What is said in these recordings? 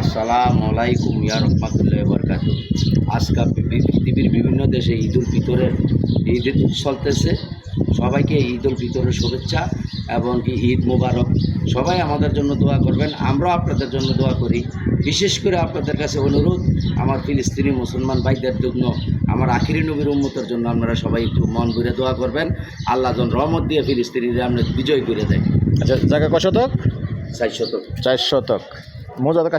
আসসালামু আলাইকুম, ইয়া রহমাতুল্লাহ বরকাত আজকাল পৃথিবীর বিভিন্ন দেশে ঈদ উল ফিতরের ঈদ চলতেছে। সবাইকে ঈদ উল ফিতরের শুভেচ্ছা এবং কি ঈদ মুবারক। সবাই আমাদের জন্য দোয়া করবেন, আমরাও আপনাদের জন্য দোয়া করি। বিশেষ করে আপনাদের কাছে অনুরোধ, আমার ফিলিস্তিনি মুসলমান ভাইদের জন্য, আমার আখিরি নবীর উম্মতের জন্য আপনারা সবাই একটু মন ঘুরে দোয়া করবেন। আল্লাহ রহমত দিয়ে ফিলিস্তিনিদের আমরা বিজয় করে দেয়। আচ্ছা জায়গা শতক। চার শতক। মৌজা তো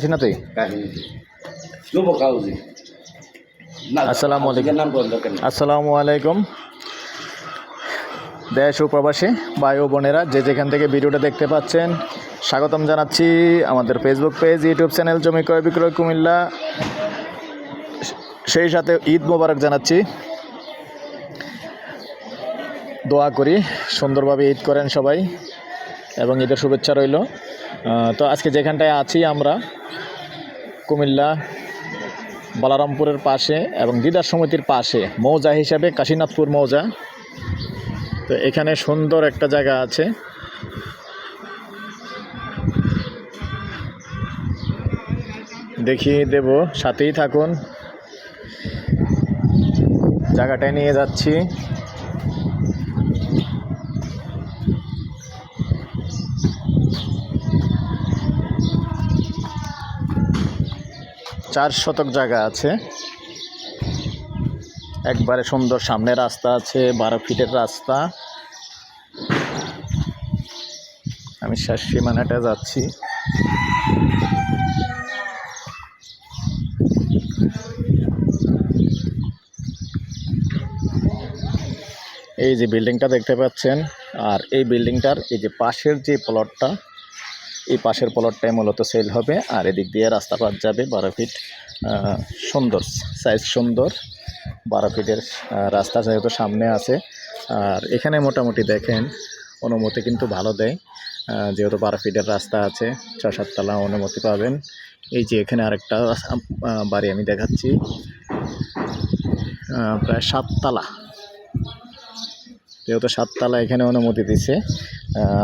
না, আসসালামু আলাইকুম। আসসালামু আলাইকুম। দেশ ও প্রবাসী ভাই ও বোনেরা যে যেখান থেকে ভিডিওটা দেখতে পাচ্ছেন স্বাগতম জানাচ্ছি আমাদের ফেসবুক পেজ ইউটিউব চ্যানেল জমি ক্রয় বিক্রয় কুমিল্লা। সেই সাথে ঈদ মোবারক জানাচ্ছি। দোয়া করি সুন্দরভাবে ঈদ করেন সবাই। এবং ঈদের শুভেচ্ছা রইল। তো আজকে যেখানটায় আছি আমরা, কুমিল্লা, বলারামপুরের পাশে এবং দিদার সমিতির পাশে, মৌজা হিসাবে, কাশীনাথপুর মৌজা। তো এখানে সুন্দর একটা জায়গা আছে। দেখিয়ে দেব, সাথেই থাকুন। জায়গাটায় নিয়ে যাচ্ছি। চার শতক জায়গা আছে। একবারে সুন্দর সামনে রাস্তা আছে, বারো ফিটের রাস্তা। আমি শেষ সীমানাটা যাচ্ছি। এই যে বিল্ডিংটা দেখতে পাচ্ছেন, আর এই বিল্ডিংটার এই যে পাশের যে প্লটটা এই পাশের প্লটটাই মূলত সেল হবে, আর এদিক দিয়ে রাস্তা পাত যাবে বারো ফিট সুন্দর সাইজ সুন্দর, বারো ফিটের রাস্তা যেহেতু সামনে আছে, আর এখানে মোটামুটি দেখেন, অনুমতি কিন্তু ভালো দেয় যেহেতু বারো ফিটের রাস্তা আছে ছ সাততলা অনুমতি পাবেন। এই যে এখানে আরেকটা বাড়ি আমি দেখাচ্ছি প্রায় সাততলা, যেহেতু সাততলা এখানে অনুমতি দিছে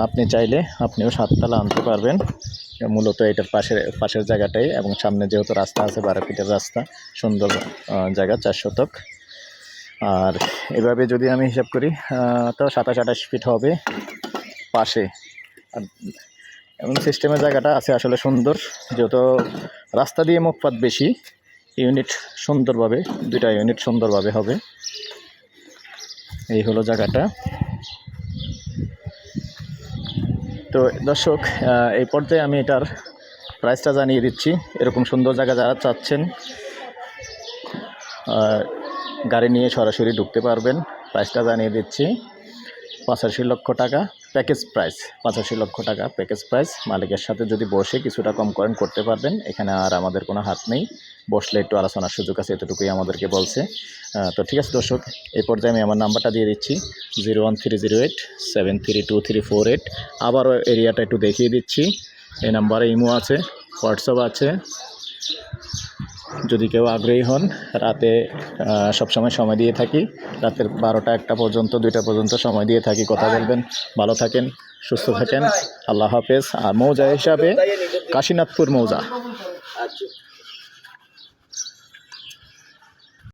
আপনি চাইলে আপনিও সাততলা আনতে পারবেন। মূলত এটার পাশের পাশের জায়গাটাই এবং সামনে যেহেতু রাস্তা আছে, বারো ফিটের রাস্তা, সুন্দর জায়গা, চার শতক। আর এভাবে যদি আমি হিসাব করি তো সাতাশ, আঠাশ ফিট হবে পাশে। আর এমন সিস্টেমের জায়গাটা আছে আসলে সুন্দর যেহেতু রাস্তা দিয়ে মুখপাত বেশি, ইউনিট সুন্দরভাবে, দুইটা ইউনিট সুন্দরভাবে হবে। এই হলো জায়গাটা। তো দর্শক এই পর্যায়ে আমি এটার প্রাইসটা জানিয়ে দিচ্ছি। এরকম সুন্দর জায়গা যারা চাচ্ছেন গাড়ি নিয়ে সরাসরি ঢুকতে পারবেন। প্রাইসটা জানিয়ে দিচ্ছি। পঁচাশি লক্ষ টাকা প্যাকেজ প্রাইস পঁচাশি লক্ষ টাকা প্যাকেজ প্রাইস মালিকের সাথে যদি বসে কিছুটা কম করেন, করতে পারবেন। এখানে আর আমাদের কোনো হাত নেই। বসলে একটু আলোচনার সুযোগ আছে, এতটুকুই আমাদেরকে বলছে। তো ঠিক আছে দর্শক এই পর্যায়ে আমি আমার নাম্বারটা দিয়ে দিচ্ছি, zero one three zero eight seven three two three four eight. আবারও এরিয়াটা একটু দেখিয়ে দিচ্ছি। এই নাম্বারে ইমো আছে, হোয়াটসঅ্যাপ আছে। যদি কেউ আগ্রহী হন, রাতে সবসময় সময় দিয়ে থাকি। রাতের বারোটা একটা পর্যন্ত, দুইটা পর্যন্ত সময় দিয়ে থাকি। কথা বলবেন, ভালো থাকেন, সুস্থ থাকেন। আল্লাহ হাফেজ। আর মৌজা হিসাবে কাশীনাথপুর মৌজা। আচ্ছা।